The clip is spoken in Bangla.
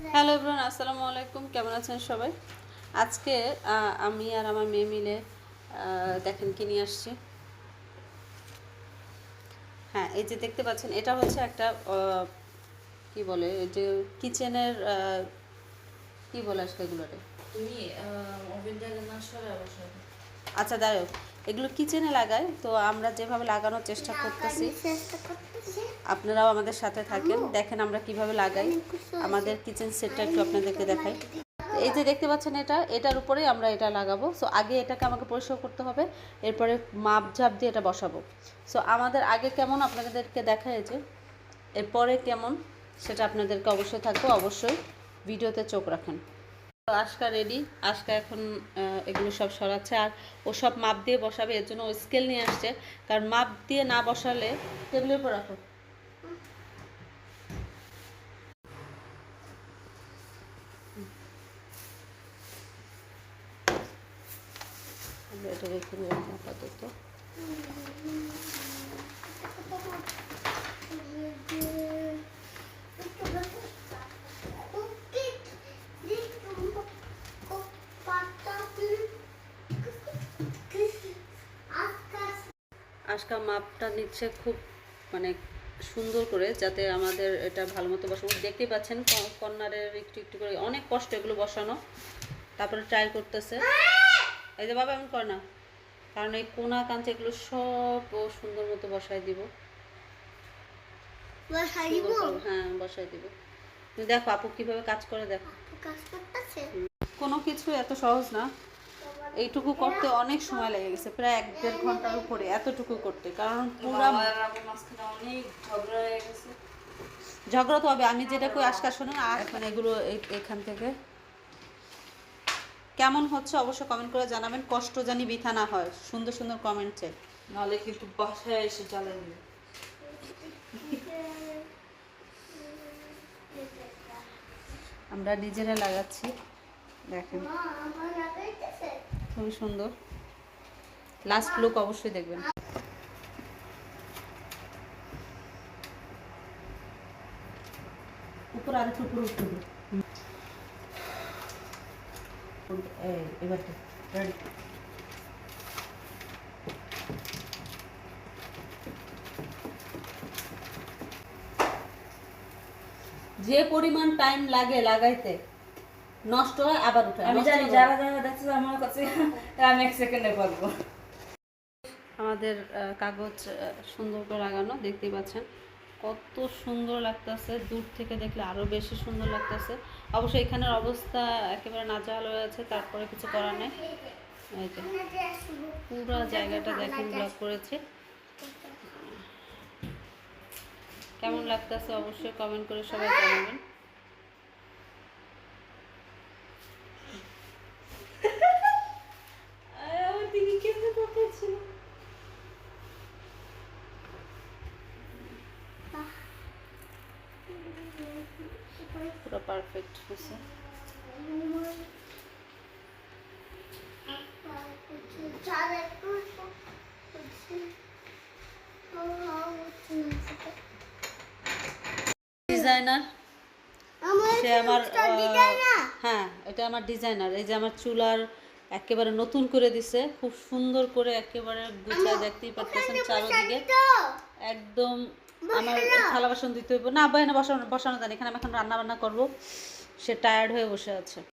হ্যালো এভরিওয়ান আসসালামু আলাইকুম। কেমন আছেন সবাই? আজকে আমি আর আমার মেয়ে মিলে দেখেন কি নিয়ে আসছি। হ্যাঁ এই যে দেখতে পাচ্ছেন এটা হচ্ছে একটা কি বলে এই যে কিচেনের কি বলে আজকে এগুলোরে তুমি আচ্ছা দাঁড়াও। এগুলো কিচেনে লাগায় তো আমরা যেভাবে লাগানোর চেষ্টা করতেছি আপনারাও আমাদের সাথে থাকেন দেখেন আমরা কীভাবে লাগাই আমাদের কিচেন সেটটা একটু আপনাদেরকে দেখাই। এই যে দেখতে পাচ্ছেন এটা এটার উপরেই আমরা এটা লাগাবো। সো আগে এটাকে আমাকে পরিষ্কার করতে হবে এরপরে মাপ ঝাপ দিয়ে এটা বসাবো। সো আমাদের আগে কেমন আপনাদেরকে দেখায় যে এরপরে কেমন সেটা আপনাদেরকে অবশ্যই থাকবে। অবশ্যই ভিডিওতে চোখ রাখেন। তো আজকা রেডি আজকা এখন এগুলো সব সরাচ্ছে আর ও সব মাপ দিয়ে বসাবে, এর জন্য ও স্কেল নিয়ে আসছে। কারণ মাপ দিয়ে না বসালে টেবিলের উপর রাখো। এটা রেখে আপাতত আজকাল মাপটা নিচ্ছে খুব মানে সুন্দর করে যাতে আমাদের এটা ভালো মতো বসাবো। দেখতেই পাচ্ছেন কর্নারের একটু একটু করে অনেক কষ্ট এগুলো বসানো। তারপরে ট্রাই করতেছে। এই যে বাবা এমন করে না। কারণ এই কোনা কাঞ্চে এগুলো সব ও সুন্দর মতো বসায় দিব। হ্যাঁ বসায় দিব। দেখো আপু কীভাবে কাজ করে দেখো। কোনো কিছু এত সহজ না। এইটুকু করতে অনেক সময় লেগে গেছে প্রায় এক দেড় ঘণ্টার উপরে এতটুকু করতে। কারণ পুরা ঝগড়া হয়ে তো হবে আমি যেটা কই আজকাল শোনেন আর এখন এগুলো এই- এখান থেকে। কেমন হচ্ছে অবশ্যই কমেন্ট করে জানাবেন কষ্ট জানি বৃথা না হয় সুন্দর সুন্দর কমেন্ট চাই নাহলে কিন্তু বাসায় এসে জ্বালাই দিবে। আমরা নিজেরা লাগাচ্ছি। দেখেন। খুবই সুন্দর। লাস্ট লুক অবশ্যই দেখবেন। উপর আর যে পরিমাণ টাইম লাগে লাগাইতে নষ্ট হয় আবার উঠে আমি জানি যারা যারা দেখছে আমার কাছে আমি এক সেকেন্ডে পারব। আমাদের কাগজ সুন্দর করে লাগানো দেখতেই পাচ্ছেন। কত সুন্দর লাগতেছে দূর থেকে দেখলে আরও বেশি সুন্দর লাগতেছে। অবশ্যই এখানের অবস্থা একেবারে নাজেহাল হয়ে আছে তারপরে কিছু করার নেই। এই যে পুরো জায়গাটা দেখেন ব্লক করেছে। কেমন লাগতেছে অবশ্যই কমেন্ট করে সবাই জানাবেন। পুরো পারফেক্ট হয়েছে। ডিজাইনার সে আমার হ্যাঁ এটা আমার ডিজাইনার এই যে আমার চুলার একেবারে নতুন করে দিছে খুব সুন্দর করে একেবারে দেখতেই পারতেছেন চারোদিকে। একদম আমার থালা বাসন দিতে হইব। না বসানো বসানো জানি এখানে আমি এখন রান্না বান্না করব। সে টায়ার্ড হয়ে বসে আছে।